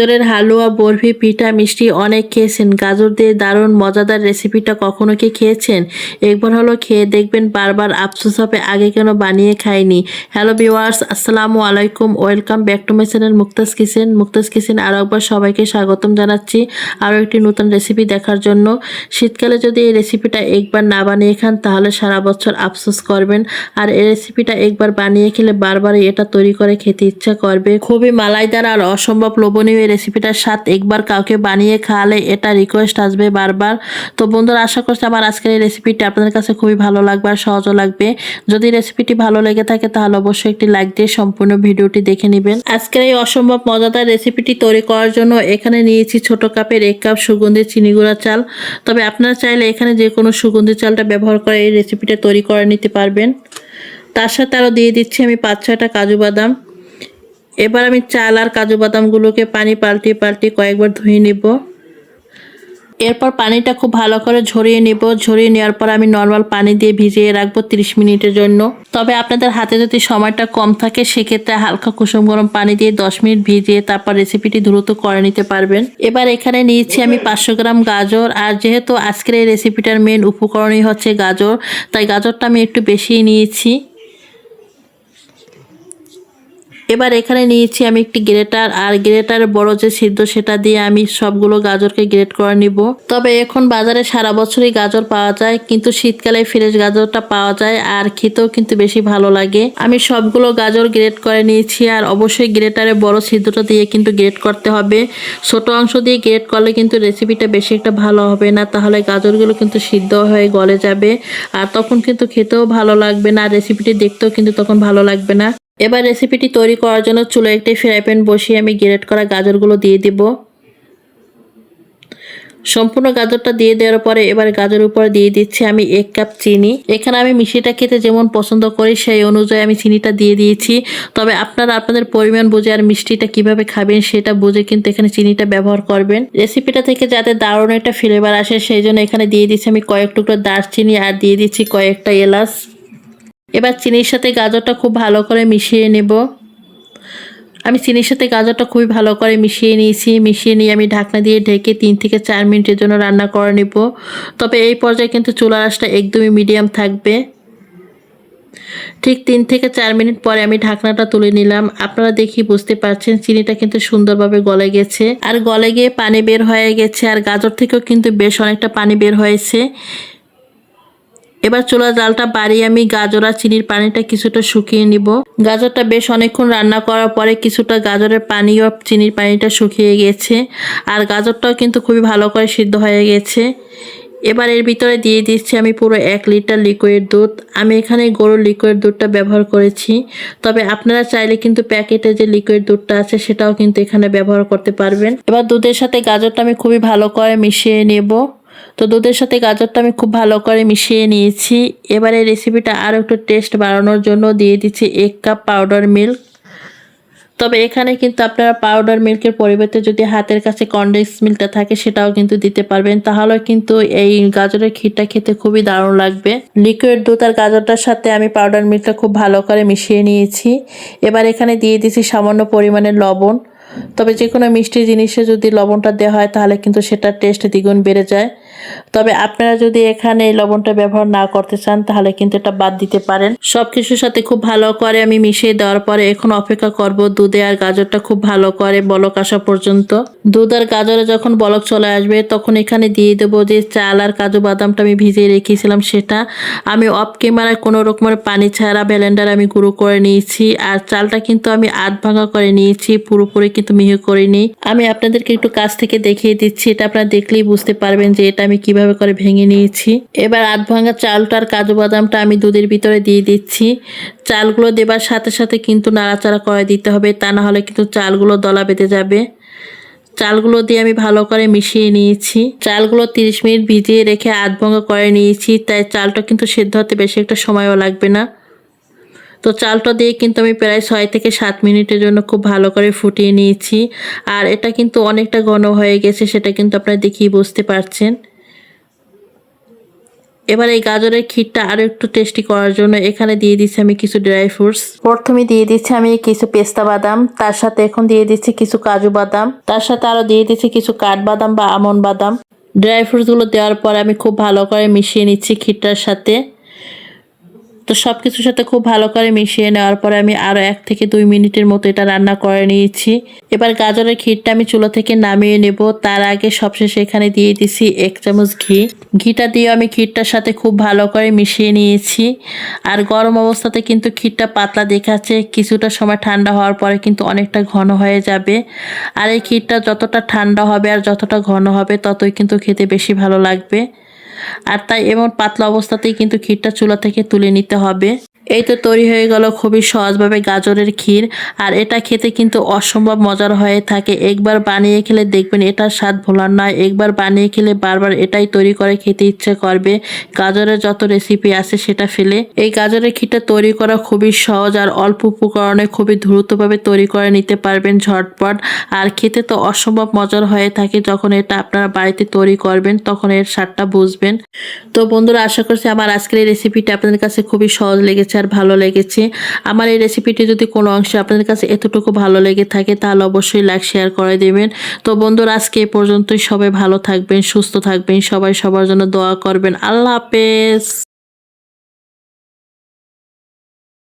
গাজরের হালুয়া, বরফি, পিঠা, মিষ্টি অনেক খেয়েছেন। গাজর দিয়ে দারুণ মজাদার রেসিপিটা কখনো কি খেয়েছেন? একবার হলো খেয়ে দেখবেন বারবার আফসোস হবে, আগে কেন বানিয়ে খাইনি। হ্যালো ভিওয়ার্স আসসালামু আলাইকুম। Welcome back to my channel Mukta's kitchen. Mukta's kitchen আরও একবার সবাইকে স্বাগতম জানাচ্ছি আরও একটি নতুন রেসিপি দেখার জন্য। শীতকালে যদি এই রেসিপিটা একবার না বানিয়ে খান, তাহলে সারা বছর আফসোস করবেন। আর এই রেসিপিটা একবার বানিয়ে খেলে বারবারই এটা তৈরি করে খেতে ইচ্ছা করবে। খুবই মালাইদার আর অসম্ভব লোভনীয় রেসিপিটার স্বাদ একবার কাউকে বানিয়ে খাওয়ালে এটা রিকোয়েস্ট আসবে বারবার। তো বন্ধুরা, আশা করছি আমার আজকের এই রেসিপিটি আপনাদের কাছে খুবই ভালো লাগবে আর সহজও লাগবে। যদি রেসিপিটি ভালো লেগে থাকে তাহলে অবশ্যই একটি লাইক দিয়ে সম্পূর্ণ ভিডিওটি দেখে নেবেন। আজকের এই অসম্ভব মজাদার রেসিপিটি তৈরি করার জন্য এখানে নিয়েছি ছোট কাপের এক কাপ সুগন্ধি চিনি গুঁড়া চাল। তবে আপনারা চাইলে এখানে যে কোনো সুগন্ধি চালটা ব্যবহার করে এই রেসিপিটা তৈরি করে নিতে পারবেন। তার সাথে আরও দিয়ে দিচ্ছি আমি পাঁচ ছয়টা কাজু বাদাম। এবার আমি চাল আর কাজু বাদামগুলোকে পানি পাল্টিয়ে পাল্টিয়ে কয়েকবার ধুয়ে নিব। এরপর পানিটা খুব ভালো করে ঝরিয়ে নিব। ঝরিয়ে নেওয়ার পর আমি নর্মাল পানি দিয়ে ভিজিয়ে রাখব 30 মিনিটের জন্য। তবে আপনাদের হাতে যদি সময়টা কম থাকে, সেক্ষেত্রে হালকা কুসুম গরম পানি দিয়ে 10 মিনিট ভিজিয়ে তারপর রেসিপিটি দ্রুত করে নিতে পারবেন। এবার এখানে নিয়েছি আমি পাঁচশো গ্রাম গাজর। আর যেহেতু আজকের এই রেসিপিটার মেন উপকরণই হচ্ছে গাজর, তাই গাজরটা আমি একটু বেশিই নিয়েছি। এবার এখানে নিয়েছি আমি একটি গ্রেটার, আর গ্রেটার বড় যে সিদ্ধ সেটা দিয়ে আমি সবগুলো গাজরকে গ্রেট করে নিব। তবে এখন বাজারে সারা বছরই গাজর পাওয়া যায়, কিন্তু শীতকালে ফ্রেশ গাজরটা পাওয়া যায় আর খেতেও কিন্তু বেশি ভালো লাগে। আমি সবগুলো গাজর গ্রেট করে নিয়েছি, আর অবশ্যই গ্রেটারে বড় সিদ্ধটা দিয়ে কিন্তু গ্রেট করতে হবে। ছোট অংশ দিয়ে গ্রেট করলে কিন্তু রেসিপিটা বেশি একটা ভালো হবে না, তাহলে গাজরগুলো কিন্তু সিদ্ধ হয়ে গলে যাবে। আর তখন কিন্তু খেতেও ভালো লাগবে না রেসিপিটি দেখতেও কিন্তু তখন ভালো লাগবে না। এবার রেসিপিটি তৈরি করার জন্য চুলো একটি ফ্রাই প্যান বসিয়ে আমি গ্রেট করা গাজরগুলো দিয়ে দিব। সম্পূর্ণ গাজরটা দিয়ে দেওয়ার পরে এবার গাজর উপরে দিয়ে দিচ্ছি আমি এক কাপ চিনি। এখানে আমি মিষ্টিটা খেতে যেমন পছন্দ করি, সেই অনুযায়ী আমি চিনিটা দিয়ে দিয়েছি। তবে আপনারা আপনাদের পরিমাণ বুঝে আর মিষ্টিটা কীভাবে খাবেন সেটা বুঝে কিন্তু এখানে চিনিটা ব্যবহার করবেন। রেসিপিটা থেকে যাতে দারুণ একটা ফ্লেভার আসে, সেই জন্য এখানে দিয়ে দিচ্ছি আমি কয়েক টুকরো দারচিনি আর দিয়ে দিচ্ছি কয়েকটা এলাচ। এবার চিনির সাথে গাজরটা খুব ভালো করে মিশিয়ে নেব। আমি চিনির সাথে গাজরটা খুবই ভালো করে মিশিয়ে নিয়েছি। মিশিয়ে নিয়ে আমি ঢাকনা দিয়ে ঢেকে তিন থেকে চার মিনিটের জন্য রান্না করে নেব। তবে এই পর্যায়ে কিন্তু চুলার আঁচটা একদমই মিডিয়াম থাকবে। ঠিক তিন থেকে চার মিনিট পরে আমি ঢাকনাটা তুলে নিলাম। আপনারা দেখি বুঝতে পারছেন চিনিটা কিন্তু সুন্দরভাবে গলে গেছে। আর গলে গিয়ে পানি বের হয়ে গেছে। আর গাজর থেকেও কিন্তু বেশ অনেকটা পানি বের হয়েছে। এবার চুলা জালটা বাড়িয়ে আমি গাজর আর চিনির পানিটা কিছুটা শুকিয়ে নিব। গাজরটা বেশ অনেকক্ষণ রান্না করার পরে কিছুটা গাজরের পানি ও চিনির পানিটা শুকিয়ে গেছে আর গাজরটাও কিন্তু খুবই ভালো করে সিদ্ধ হয়ে গেছে। এবার এর ভিতরে দিয়ে দিচ্ছি আমি পুরো এক লিটার লিকুইড দুধ। আমি এখানে গরুর লিকুইড দুধটা ব্যবহার করেছি। তবে আপনারা চাইলে কিন্তু প্যাকেটে যে লিকুইড দুধটা আছে সেটাও কিন্তু এখানে ব্যবহার করতে পারবেন। এবার দুধের সাথে গাজরটা আমি খুবই ভালো করে মিশিয়ে নেব। তো দুধের সাথে গাজরটা আমি খুব ভালো করে মিশিয়ে নিয়েছি। এবার রেসিপিটা আরও একটু টেস্ট বাড়ানোর জন্য দিয়ে দিচ্ছি এক কাপ পাউডার মিল্ক তবে এখানে কিন্তু আপনারা পাউডার মিল্কের পরিবর্তে যদি হাতের কাছে কনডেন্স মিল্কটা থাকে সেটাও কিন্তু দিতে পারবেন। তাহলে কিন্তু এই গাজরের ক্ষীরটা খেতে খুবই দারুণ লাগবে। লিকুইড দুধ আর গাজরটার সাথে আমি পাউডার মিল্কটা খুব ভালো করে মিশিয়ে নিয়েছি। এবার এখানে দিয়ে দিচ্ছি সামান্য পরিমাণে লবণ। তবে যে কোনো মিষ্টি জিনিসে যদি লবণটা দেওয়া হয়, তাহলে কিন্তু সেটার টেস্ট দ্বিগুণ বেড়ে যায়। তবে আপনারা যদি এখানে এই লবণটা ব্যবহার না করতে চান, তাহলে কিন্তু এটা বাদ দিতে পারেন। সব কিছুর সাথে খুব ভালো করে আমি মিশিয়ে দেওয়ার পরে এখন অপেক্ষা করব দুধে আর গাজরটা খুব ভালো করে বলক আসা পর্যন্ত। দুধ আর গাজরে যখন বলক চলে আসবে, তখন এখানে দিয়ে দেবো যে চাল আর কাজু বাদামটা আমি ভিজিয়ে রেখেছিলাম সেটা। আমি অফ ক্যামেরায় কোনো রকমের পানি ছাড়া ব্লেন্ডার আমি গুঁড়ো করে নিয়েছি, আর চালটা কিন্তু আমি আধ ভাঙা করে নিয়েছি, পুরোপুরি কিন্তু মিহি করিনি। আমি আপনাদেরকে একটু কাছ থেকে দেখিয়ে দিচ্ছি, এটা আপনারা দেখলেই বুঝতে পারবেন যে এটা আমি কীভাবে করে ভেঙে নিয়েছি। এবার আধ ভাঙা চালটার কাজু বাদামটা আমি দুধের ভিতরে দিয়ে দিচ্ছি। চালগুলো দেবার সাথে সাথে কিন্তু নাড়াচাড়া করে দিতে হবে, তা না হলে কিন্তু চালগুলো দলা বেঁধে যাবে। চালগুলো দিয়ে আমি ভালো করে মিশিয়ে নিয়েছি। চালগুলো তিরিশ মিনিট ভিজিয়ে রেখে আধ ভাঙা করে নিয়েছি, তাই চালটা কিন্তু সেদ্ধ হতে বেশি একটা সময়ও লাগবে না। তো চালটা দিয়ে কিন্তু আমি প্রায় ছয় থেকে সাত মিনিটের জন্য খুব ভালো করে ফুটিয়ে নিয়েছি। আর এটা কিন্তু অনেকটা ঘন হয়ে গেছে, সেটা কিন্তু আপনারা দেখেই বুঝতে পারছেন। এবার এই গাজরের ক্ষীরটা আরও একটু টেস্টি করার জন্য এখানে দিয়ে দিচ্ছি আমি কিছু ড্রাই ফ্রুটস প্রথমে দিয়ে দিচ্ছি আমি কিছু পেস্তা বাদাম, তার সাথে এখন দিয়ে দিচ্ছি কিছু কাজু বাদাম, তার সাথে আরও দিয়ে দিচ্ছি কিছু কাঠবাদাম বা আমন বাদাম। ড্রাই ফ্রুটসগুলো দেওয়ার পরে আমি খুব ভালো করে মিশিয়ে নিচ্ছি ক্ষীরটার সাথে। তো সব কিছুর সাথে খুব ভালো করে মিশিয়ে নেওয়ার পরে আমি আরও এক থেকে দুই মিনিটের মতো এটা রান্না করে নিয়েছি। এবার গাজরের ক্ষীরটা আমি চুলা থেকে নামিয়ে নেব। তার আগে সবশেষে এখানে দিয়ে দিছি এক চামচ ঘি। ঘিটা দিয়ে আমি ক্ষীরটার সাথে খুব ভালো করে মিশিয়ে নিয়েছি। আর গরম অবস্থাতে কিন্তু ক্ষীরটা পাতলা দেখাচ্ছে। কিছুটা সময় ঠান্ডা হওয়ার পরে কিন্তু অনেকটা ঘন হয়ে যাবে। আর এই ক্ষীরটা যতটা ঠান্ডা হবে আর যতটা ঘন হবে ততই কিন্তু খেতে বেশি ভালো লাগবে। আর তাই এমন পাতলা অবস্থাতেই কিন্তু ক্ষীরটা চুলা থেকে তুলে নিতে হবে। এই তো তৈরি হয়ে গেল খুবই সহজভাবে গাজরের ক্ষীর, আর এটা খেতে কিন্তু অসম্ভব মজার হয়ে থাকে। একবার বানিয়ে খেলে দেখবেন এটার স্বাদ ভোলার নয়। একবার বানিয়ে খেলে বারবার এটাই তৈরি করে খেতে ইচ্ছে করবে। গাজরের যত রেসিপি আছে সেটা ফেলে। এই গাজরের ক্ষীরটা তৈরি করা খুবই সহজ, আর অল্প উপকরণে খুবই দ্রুতভাবে তৈরি করে নিতে পারবেন ঝটপট। আর খেতে তো অসম্ভব মজার হয়ে থাকে যখন এটা আপনারা বাড়িতে তৈরি করবেন, তখন এর স্বাদটা বুঝবেন। তো বন্ধুরা, আশা করছি আমার আজকের এই রেসিপিটা আপনাদের কাছে খুবই সহজ লেগেছে আর ভালো লেগেছে। আমার এই রেসিপিটি যদি কোনো অংশে আপনাদের কাছে এতটুকু ভালো লেগে থাকে, তাহলে অবশ্যই লাইক শেয়ার করে দেবেন। তো বন্ধুরা, আজকে এ পর্যন্তই। সবাই ভালো থাকবেন, সুস্থ থাকবেন। সবাই সবার জন্য দোয়া করবেন। আল্লাহ হাফেজ।